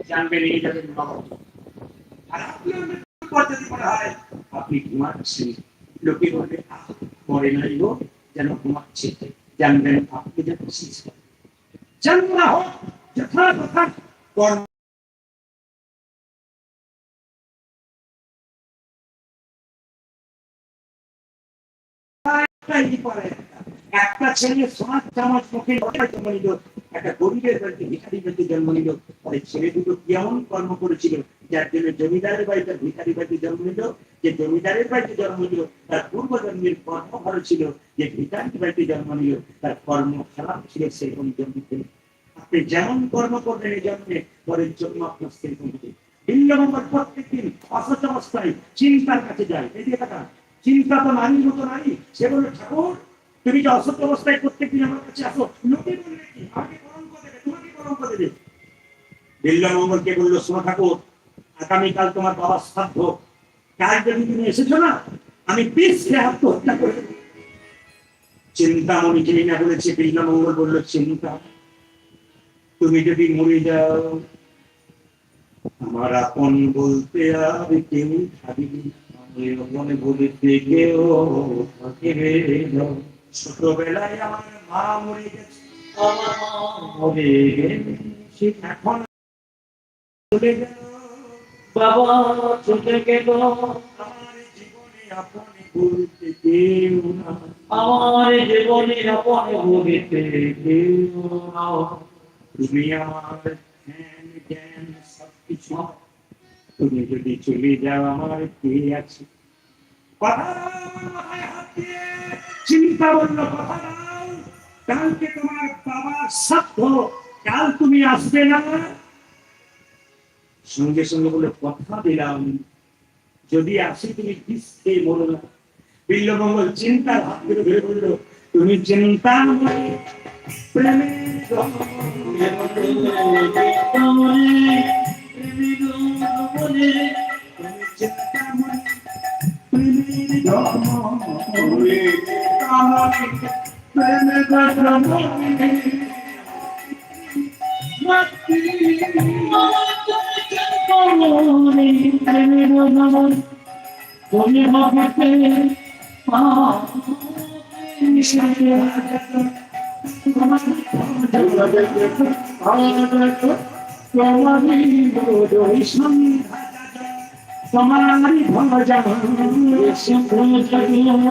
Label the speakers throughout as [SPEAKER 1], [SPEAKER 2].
[SPEAKER 1] জানবেন এই বাবা আর আপনি পদ্ধতি করা হয় আপনি ঘুমাচ্ছেন লোকে বলে "আহ, মরে নাই গো যেন ঘুমাচ্ছে জানবেন আপনি যেন শেষ জন্ম হোক যথা তথা কর্ম একটাই পারে একটা। একটা ছেলে সমাজ চামচ মুখে জন্ম নিল, একটা গরিবের বাড়িতে ভিখারি বাড়িতে জন্ম নিল। আর এই ছেলে দুটো কেমন কর্ম করেছিল? যার জন্য জমিদারের বাড়িতে ভিখারি বাড়িতে জন্ম নিল, যে জমিদারের বাড়িতে জন্ম নিল, তার পূর্ব জন্মের কর্ম ভালো ছিল, যে ভিখারি বাড়িতে জন্ম নিল, তার কর্ম খারাপ ছিল সেরকম জন্মিতে আপনি যেমন কর্ম করবেন এই জন্মে, পরের জন্ম আপনার সেরকম হবে। বিল্লবঙ্গর প্রত্যেকদিন অসৎ অবস্থায় চিন্তার কাছে যায়। এই টাকা চিন্তা তো নারীর মতো নারী, সে বলে, ঠাকুর তুমি যে অসৎ অবস্থায় প্রত্যেকদিন আমার কাছে আসো লোকে বললে কি আমাকে কলঙ্ক দেবে, তোমাকে কলঙ্ক দেবে বিল্লমঙ্গলকে বলল, শোনো ঠাকুর, আগামীকাল তোমার বাবার শ্রাদ্ধ কাল যদি তুমি এসেছ না, আমি পিছলে আত্মহত্যা করে। চিন্তামণি যিনি না বলেছে বিল্লমঙ্গল বলল, চিন্তা, তুমি যদি মরে যাও, আমার আপন বলতে আর কেউ থাকবে। মনে বলিতে কেউ থাকিবে না। ছোটবেলায় আমার মা মরে গেছে এখন চলে গেল
[SPEAKER 2] বাবা চলে গেল
[SPEAKER 1] আমার জীবনে আপন বলতে কেউ
[SPEAKER 2] আমার জীবনে আপন বলিতে কেউ।
[SPEAKER 1] তুমি আমার ধ্যান জ্ঞান সবকিছু তুমি যদি চলে যাও, আমার কে আছে কথা চিন্তা বলল কথা দাও কালকে তোমার বাবার সাধ্য। কাল তুমি আসবে না। সঙ্গে সঙ্গে বলে, কথা দিলাম। যদি আসি তুমি কিসকে বলো না? বিল্লমঙ্গল চিন্তার হাত ধরে ধরে বলল তুমি চিন্তা প্রেমের তুমি আমাকে তোমারি ভজন বেদনা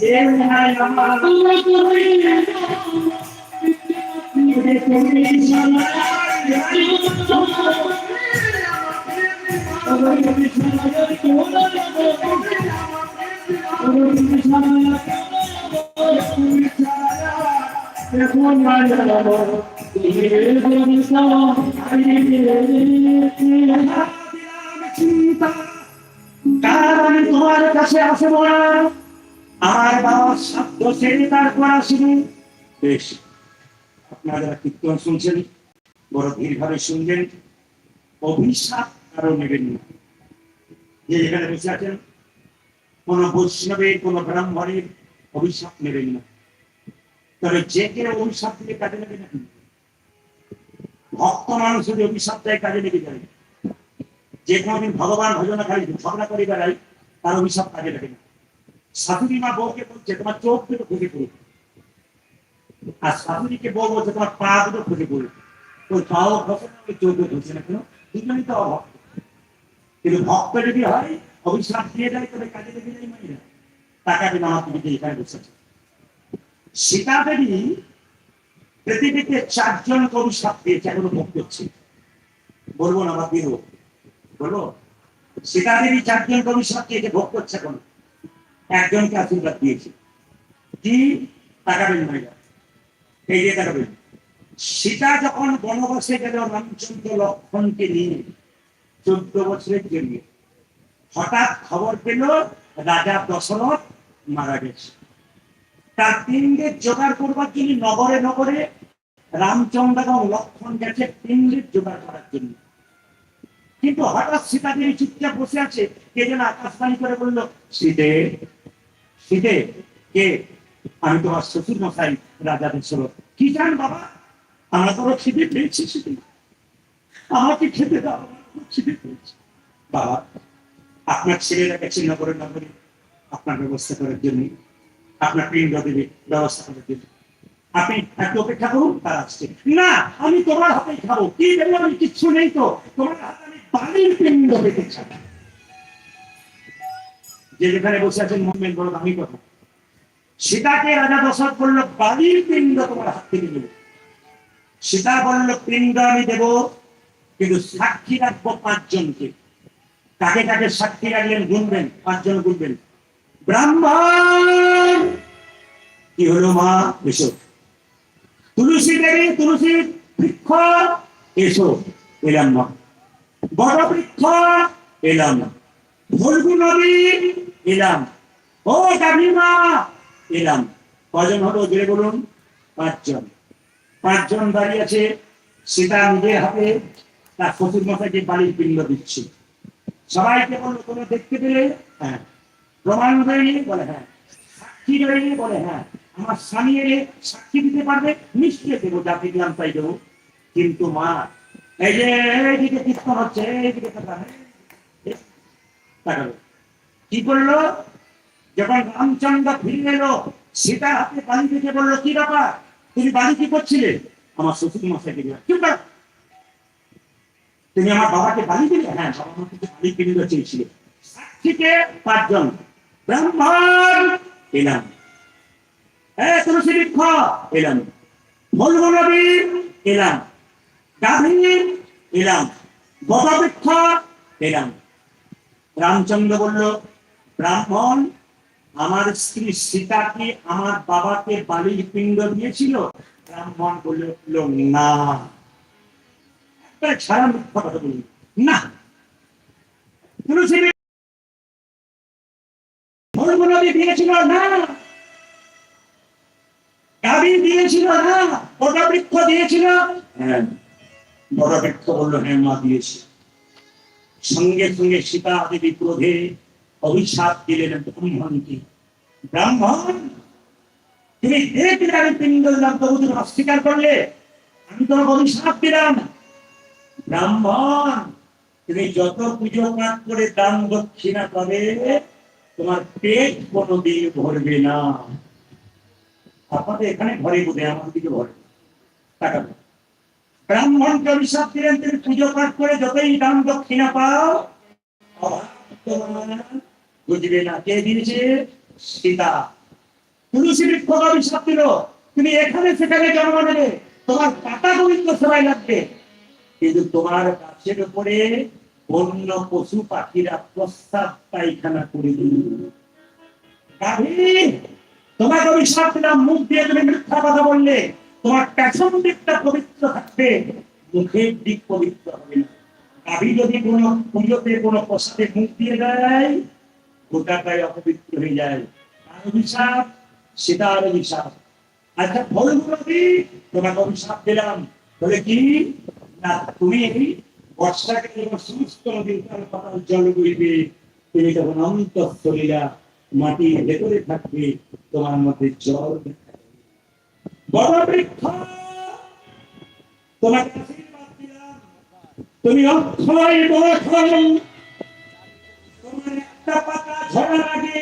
[SPEAKER 1] কেউ নাই আমার তুমি কারণ আমি তোমার কাছে না বাবার ছেড়ে তারপর আসব বেশ, আপনারা কীর্তন শুনছেন, বড় ধীরভাবে শুনবেন। অভিশাপ কারও নেবেন না। যে এখানে বসে আছেন, কোন বৈষ্ণবের কোন ব্রাহ্মণের অভিশাপ নেবেন না। তবে যে কেউ অভিশাপ থেকে কাজে নেবে না। ভক্ত মানুষ যদি অভিশাপ দেয় কাজে নেবে যাবে যে কোনোদিন ভগবান ভজনা খাই ঝগড়া করে বেড়াই তার অভিশাপ কাজে লাগে না। শাশুড়ি মা বউকে বলছে, তোমার চোখ দুটো খুঁজে পড়বে আর শাশুড়িকে বউ বলছে, তোমার পা দুটো খুঁজে পড়বে ওই পাও খসে না চোখও ধরছে না কেন? দুজনই তো অভক্ত। কিন্তু ভক্ত যদি হয়, অভিশাপ দিয়ে দেয়, তবে কাজে লেগে যায় না টাকা দিন আমার তুমি এখানে বসেছে সীতা দেবী পৃথিবীতে চারজন অভিশাপ দিয়েছে, এখনও ভোগ করছে। বলব না আমার বিরোধ বলব সীতা দেবী চারজন অভিশাপ দিয়েছে ভোগ করছে এখন একজনকে আশীর্বাদ দিয়েছে। কি? তাকাবেন ভাইয়া এই যে তাকাবেন। সীতা যখন বনবাসে গেল রামচন্দ্র লক্ষণকে নিয়ে চোদ্দ বছরের জন্য হঠাৎ খবর পেল রাজা দশরথ মারা গেছে। তার পিণ্ডের জোগাড় করবার জন্য নগরে নগরে রামচন্দ্র এবং লক্ষণ গেছে পিণ্ডের জোগাড় করার জন্য। কিন্তু হঠাৎ সীতা দেবী চুপচাপ বসে আছে, কে যেন আকাশবাণী করে বলল সীতে সীতে কে? আমি তোমার শ্বশুর মশাই রাজা দশরথ কি জান বাবা, আমরা তো খিদে পেয়েছি সেদিন আমাকে খেতে দাও খিদে পেয়েছি। বাবা, আপনার ছেলেরা গেছে নগরে নগরে, আপনার ব্যবস্থা করার জন্য, আপনার পিণ্ড দেবে ব্যবস্থা করার জন্য। আপনি একটু অপেক্ষা করুন, তার আসছে। না, আমি তোমার হাতেই খাব। কি দেবো আমি কিচ্ছু নেই তো। তোমার হাতে বালির পিণ্ড পেতে যে যেখানে বসে আছেন মহমেন বড় দামি কথা। সীতাকে রাজা দশরথ বলল বালির পিণ্ড তোমার হাত থেকে নেবে সীতা বলল, পিণ্ড আমি দেব, কিন্তু সাক্ষী রাখব পাঁচজনকে। কাকে কাকে সাক্ষী রাখলেন গুনবেন, পাঁচজন গুনবেন। ব্রাহ্মণ, কি হলো মা? এসো। তুলসী দেবী, তুলসী বৃক্ষ, এসো। এলাম মা। বড় এলাম ভলগু নদী এলাম ও এলাম কজন হলো বলুন? পাঁচজন। পাঁচজন দাঁড়িয়ে আছে সেটা নিজের হাতে তার পিণ্ড দিচ্ছে। সবাইকে বলল তোমরা দেখতে পেলে? হ্যাঁ। প্রমাণ রয়েছে বলে হ্যাঁ। সাক্ষী রয়েছে বলে হ্যাঁ। আমার স্বামী এলে সাক্ষী দিতে পারবে? নিশ্চয় দেবো যা দেখলাম তাই দেবো কিন্তু মা এই যে এইদিকে কীর্তন হচ্ছে এইদিকে কি করল যখন রামচন্দ্র ফিরে এলো হাতে বাড়ি থেকে বলল, কি ব্যাপার? তুমি বাড়ি কি করছিলে? আমার শ্বশুর মশাইকে দিলাম করো। তুমি আমার বাবাকে বাড়ি দিলে? হ্যাঁ বাবা দিতে চেয়েছিলে। সাক্ষীকে পাঁচজন। ব্রাহ্মণ! এলাম। হ্যাঁ এলাম। এলাম। এলাম এলাম রামচন্দ্র বলল, ব্রাহ্মণ, আমার স্ত্রী সীতা কি আমার বাবাকে বালির পিণ্ড দিয়েছিল? ব্রাহ্মণ বলল না। একবারে কথা বলি। না। দিয়েছিল না। গাভী দিয়েছিল না। বটবৃক্ষ দিয়েছিল হ্যাঁ বটবৃক্ষ বলল হ্যাঁ মা দিয়েছে। সঙ্গে সঙ্গে সীতা দেবী ক্রোধে অভিশাপ দিলেন ব্রাহ্মণকে। ব্রাহ্মণ, তুমি দেখলে আমি পিণ্ড তবু তুমি অস্বীকার করলে, আমি তোমাকে অভিশাপ দিলাম। ব্রাহ্মণ, তুমি যত পুজো পাঠ করে দান দক্ষিণা পাবে, তোমার পেট কোনোদিন ভরবে না। আপনাদের এখানে ঘরে বোধে আমার দিকে ভরে তাকাবে ব্রাহ্মণকে অভিশাপ দিলেন তুমি পুজো পাঠ করে যতই দান দক্ষিণা পাও, বুঝবে না কে দিয়েছে? সীতা। তুলসী বৃক্ষ অভিশাপ দিল, তুমি এখানে সেখানে জন্ম নেবে, তোমার পাতা পবিত্র সবাই লাগবে। কিন্তু তোমার গাছের উপরে অন্য পশু পাখিরা প্রস্তাব পায়খানা করে দিল। তোমাকে অভিশাপ দিলাম, মুখ দিয়ে তুমি মিথ্যা কথা বললে। তোমার পেছন দিকটা পবিত্র থাকবে মুখের দিক পবিত্র হবে। না গাভী যদি কোনো পুজোতে কোনো প্রসাদে মুখ দিয়ে দেয় গোটাটাই অপবিত্র হয়ে যায়। তার অভিশাপ সেটা আর অভিশাপ। আচ্ছা ফলগুলো কি? তোমাকে অভিশাপ দিলাম। বলে কি? না, তুমি বর্ষাকে যখন সমস্ত নদীর তার পাতাল জল বইবে, তুমি তখন অন্তঃস্থলীরা মাটির ভেতরে থাকবে, তোমার মধ্যে জল তুমি অক্ষয় তোমার একটা পাতা ঝরার আগে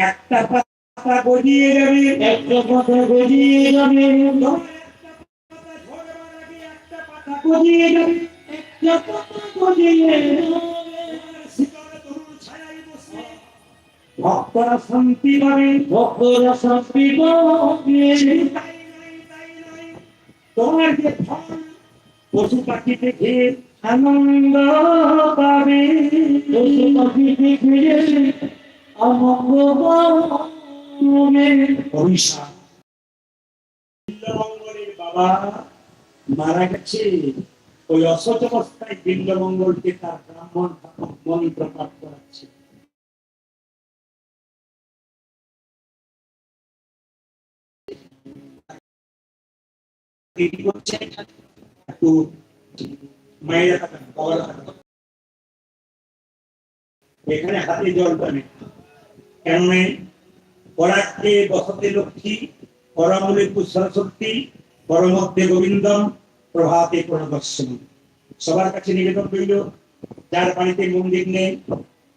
[SPEAKER 1] একটা পাতা গজিয়ে যাবে,
[SPEAKER 2] একটা কথা গজিয়ে যাবে।
[SPEAKER 1] একটা পাতা পাতা গজিয়ে যাবে,
[SPEAKER 2] একটা কথা গজিয়ে যাবে।
[SPEAKER 1] ভক্তরা শান্তি পাবে,
[SPEAKER 2] ভক্তরা শান্তি পাবে।
[SPEAKER 1] তোমার যে ফল, পশু পাখি দেখে আনন্দ পাবে।
[SPEAKER 2] পশু পাখি দেখে
[SPEAKER 1] বাবা মারা গেছে। ওই অসচ অবস্থায় বিল্লমঙ্গলকে তার ব্রাহ্মণ মন্ত্র পাঠ করাচ্ছে। একটু মায়েরা থাকেন থাকেন এখানে হাতে বসতে লক্ষ্মী পরমধ্যে গোবিন্দম, প্রভাতে প্রণদর্শন সবার কাছে নিবেদন করিল যার বাড়িতে মন্দির নেই,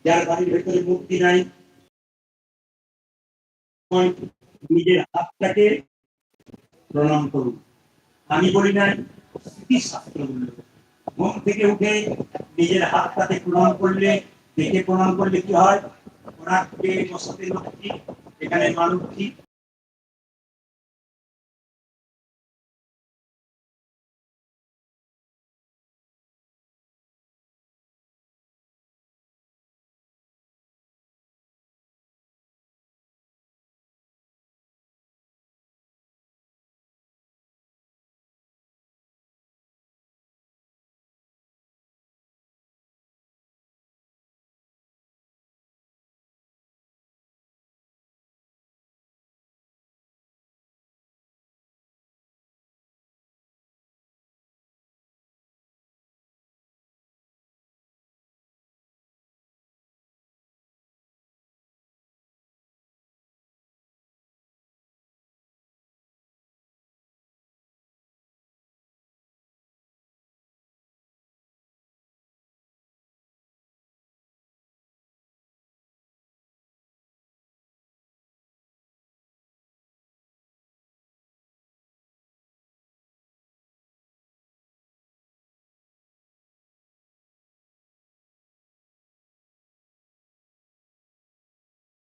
[SPEAKER 1] যার বাড়ির ভেতরে মূর্তি নাই, নিজের হাতটাকে প্রণাম করুন। আমি বলি নাই স্মৃতিশাস্ত্র বলল ঘুম থেকে উঠে নিজের হাতটাকে প্রণাম করলে, দেখে প্রণাম করলে কি হয়? ওনাকে বসতে এখানে মানুষটি